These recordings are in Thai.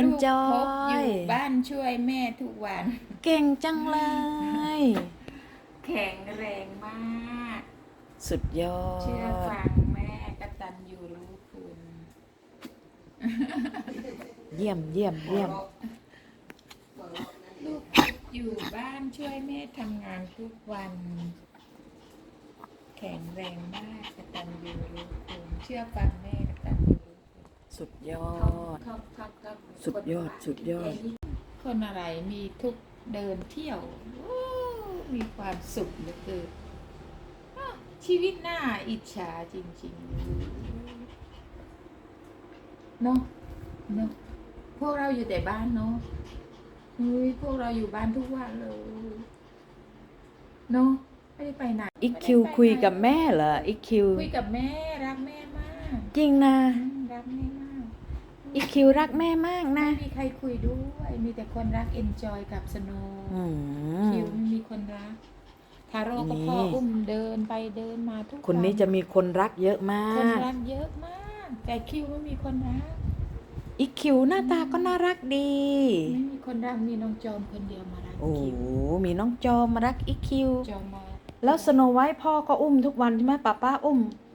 enjoy ลูกพบอยู่บ้านช่วยแม่ทุกวัน เก่งจังเลย แข็งแรงมาก สุดยอเชื่อดฟังแม่กตัญญูรู้คุณเยี่ยมเยี่ยมเยี่ยม ลูกอยู่บ้านช่วยแม่ทำงานทุกวัน แข็งแรงมากกตัญญูรู้คุณเชื่อฟังแม่กตัญญูรู้คุณสุดยอด เขาเขาเขา สุดยอดสุดยอด คนอะไรมีทุกเดินเที่ยวโอ้มีความสุขเหลือเกินอ้าวชีวิตน่าอิจฉาจริงๆเนาะเนาะพวกเราอยู่แต่บ้านเนาะเฮ้ยพวกเราอยู่บ้านทุกวันเลยเนาะไม่ได้ไปไหนอีกคิวคุยกับแม่เหรออีกคิวคุยกับแม่รักแม่มาก จริงนะอืมรักแม่มาก อีกคิวรักแม่มากนะ ไม่มีใครคุยด้วย มีแต่คนรักเอนจอยกับสโนว์อืคิมวไม่มีคนรัก ทาโร่ก็นี่พ่ออุ้มเดินไปเดินมาทุกคนนี้จะมีคนรักเยอะมาคนก รักเยอะมาก แต่คิวไม่มีคนรัก อีกคิวหน้าตาก็น่ารักดี ไม่มีคนรัก มีน้องจอมคนเดียวมารักโอ้คิว มีน้องจอมมารักอีกคิว จอมมาแล้วสโนไวท์พ่อก็อุ้มทุกวันใช่ไหมป้าป้าอุ้มเา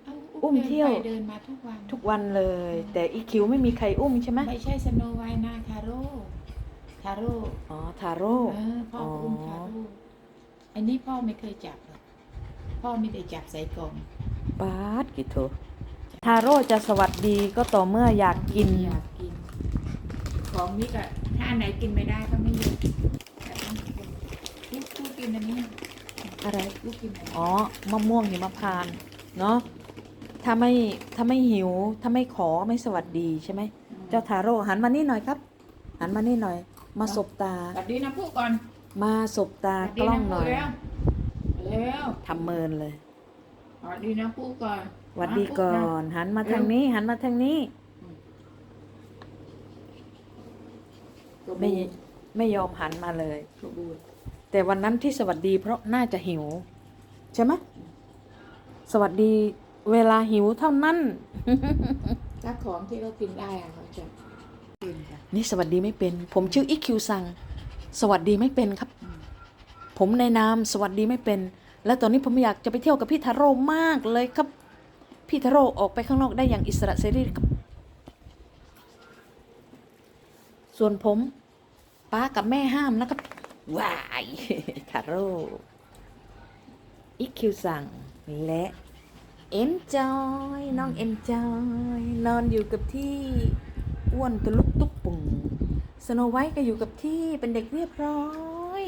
อุ้มเที่ยว ดินไปเดินมาทุกวันทุกวันเลย แต่อีกคิวไม่มีใครอุ้มใช่ไหมไม่ใช่สโนไวท์นะทาโร่ทาโร่อ๋อทาโร่ เออพ่ออุ้มทาโร่อันนี้พ่อไม่เคยจับหรอกพ่อไม่ได้จับใส่กล่อง ปาดกิโถทาโร่จะสวัสดีก็ต่อเมื่ออยากกิน อยากกิน ของนี่ก็ถ้าอันไหนกินไม่ได้ก็ไม่ยกแต่ต้องกินลูกลูกกินอันนี้อะไร ลูกกินอะไรอ๋อมะม่วงหิมพานต์เนาะ ถ้าไม่ถ้าไม่หิว ถ้าไม่ขอไม่สวัสดีใช่ไหมเจ้าทาโร่หันมานี่หน่อยครับ หันมานี่หน่อย มาสบตา สวัสดีนะพูดก่อน มาสบตาสวัสกดีล้อนะงหพูน่ดอยเร็วเร็วทำเมินเลยสวัสดีนะพูดก่อนหวัดดีก่อน หันมาทางนี้ หันมาทางนี้ไม่ไม่ยอมหันมาเลยกระบูดแต่วันนั้นที่สวัสดีเพราะน่าจะหิว ใช่ไหมสวัสดี เวลาหิวเท่านั้น ถ้าของที่เขากินได้อะเขาจะกินค่ะนี่สวัสดีไม่เป็น ผมชื่ออิคิวซัง สวัสดีไม่เป็นครับ ผมในนามสวัสดีไม่เป็น และตอนนี้ผมอยากจะไปเที่ยวกับพี่ทาโร่มากเลยครับ พี่ทาโร่ออกไปข้างนอกได้อย่างอิสระเสรีครับ ส่วนผมป้ากับแม่ห้ามนะครับว้ายทาโร่อิคิวซังและ เอ็นจอยน้องเอ็นจอยนอนอยู่กับที่อ้วนตะลุกตุกปุ่งสโนไวท์ก็อยู่กับที่เป็นเด็กเรียบร้อย